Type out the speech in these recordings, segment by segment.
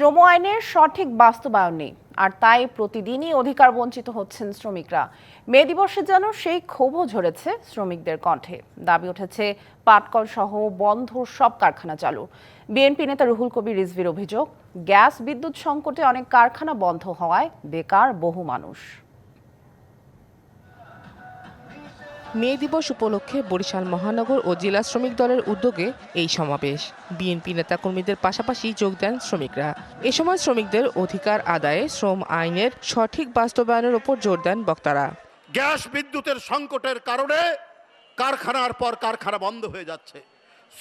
শ্রম আইনের সঠিক বাস্তবায়ন নেই, আর তাই প্রতিদিনই অধিকার বঞ্চিত হচ্ছেন শ্রমিকরা। মে দিবসে যেন সেই ক্ষোভও ঝরেছে শ্রমিকদের কণ্ঠে। দাবি উঠেছে, পাটকল সহ বন্ধ সব কারখানা চালু। বিএনপি নেতা রুহুল কবির রিজভির অভিযোগ, গ্যাস বিদ্যুৎ সংকটে অনেক কারখানা বন্ধ হওয়ায় বেকার বহু মানুষ। মে দিবস উপলক্ষে বরিশাল মহানগর ও জেলা শ্রমিক দলের উদ্যোগে এই সমাবেশ। বিএনপি নেতাকর্মীদের পাশাপাশি যোগ দেন শ্রমিকরা। এ সময় শ্রমিকদের অধিকার আদায়ে শ্রম আইনের সঠিক বাস্তবায়নের ওপর জোর দেন বক্তারা। গ্যাস বিদ্যুতের সংকটের কারণে কারখানার পর কারখানা বন্ধ হয়ে যাচ্ছে।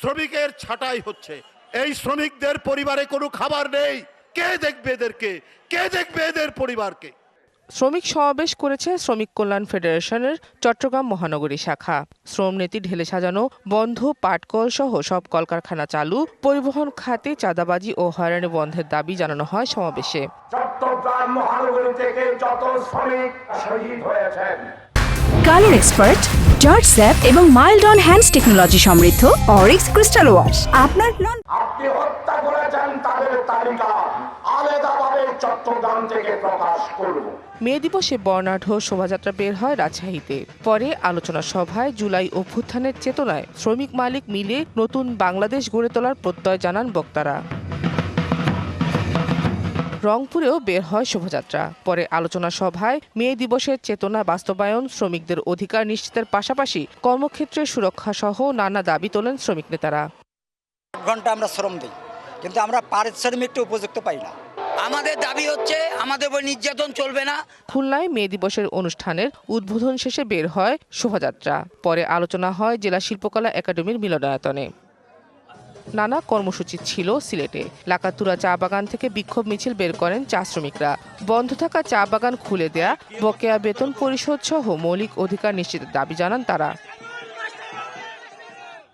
শ্রমিকের ছাঁটাই হচ্ছে। এই শ্রমিকদের পরিবারে কোনো খাবার নেই। কে দেখবে এদেরকে? কে দেখবে এদের পরিবারকে? শ্রমিক সমাবেশ করেছে শ্রমিক কল্যাণ ফেডারেশনের চট্টগ্রাম মহানগরী শাখা। শ্রম নীতি ঢেলে সাজানো বন্ধ পাটকল সহ সব কলকারখানা চালু পরিবহন খাতে চাঁদাবাজি ও হয়রানি বন্ধের দাবি জানানো হয় সমাবেশে। চট্টগ্রাম মহানগরী থেকে যত শ্রমিক শহীদ হয়েছেন। কালার এক্সপার্ট জর্জ স্যাপ এবং মাইল্ড অন হ্যান্ডস টেকনোলজি সমৃদ্ধ অরিক্স ক্রিস্টাল ওয়াশ। আপনার আপনি হত্যা করেছেন তাদের তালিকা। আলাদাভাবে চট্টগ্রাম থেকে প্রকাশ করব। মে দিবসে বর্ণাঢ্য শোভাযাত্রা বের হয় রাজশাহীতে। পরে আলোচনা সভায় জুলাই অভ্যুত্থানের চেতনায় শ্রমিক মালিক মিলে নতুন বাংলাদেশ গড়ে তোলার প্রত্যয় জানান বক্তারা। রংপুরেও বের হয় শোভাযাত্রা। পরে আলোচনা সভায় মে দিবসের চেতনা বাস্তবায়ন শ্রমিকদের অধিকার নিশ্চিতের পাশাপাশি কর্মক্ষেত্রে সুরক্ষা সহ নানা দাবি তোলেন শ্রমিক নেতারা। ঘণ্টা আমরা শ্রম দিই কিন্তু আমরা পারিশ্রমিকটা উপযুক্ত পাই না। আমাদের দাবি হচ্ছে আমাদের উপর নির্যাতন চলবে না। খুলনায় মে দিবসের অনুষ্ঠানের উদ্বোধন শেষে বের হয় শোভাযাত্রা। পরে আলোচনা হয় জেলা শিল্পকলা একাডেমির মিলনায়তনে। নানা কর্মসূচি ছিল সিলেটে। লাকাতুরা চা বাগান থেকে বিক্ষোভ মিছিল বের করেন চা শ্রমিকরা। বন্ধ থাকা চা বাগান খুলে দেয়া বকেয়া বেতন পরিশোধ সহ মৌলিক অধিকার নিশ্চিতের দাবি জানান তারা।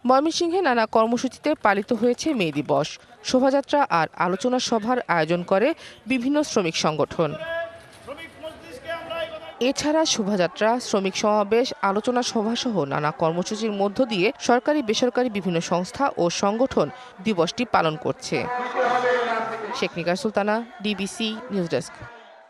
ময়মনসিংহে নানা কর্মসূচিতে পালিত হয়েছে মে দিবস। শোভাযাত্রা আর আলোচনা সভার আয়োজন করে বিভিন্ন শ্রমিক সংগঠন। এছাড়া শোভাযাত্রা, শ্রমিক সমাবেশ, আলোচনা সভাসহ নানা কর্মসূচির মধ্য দিয়ে সরকারি, বেসরকারি বিভিন্ন সংস্থা ও সংগঠন দিবসটি পালন করছে। Sheikh Nigar Sultana, DBC news desk.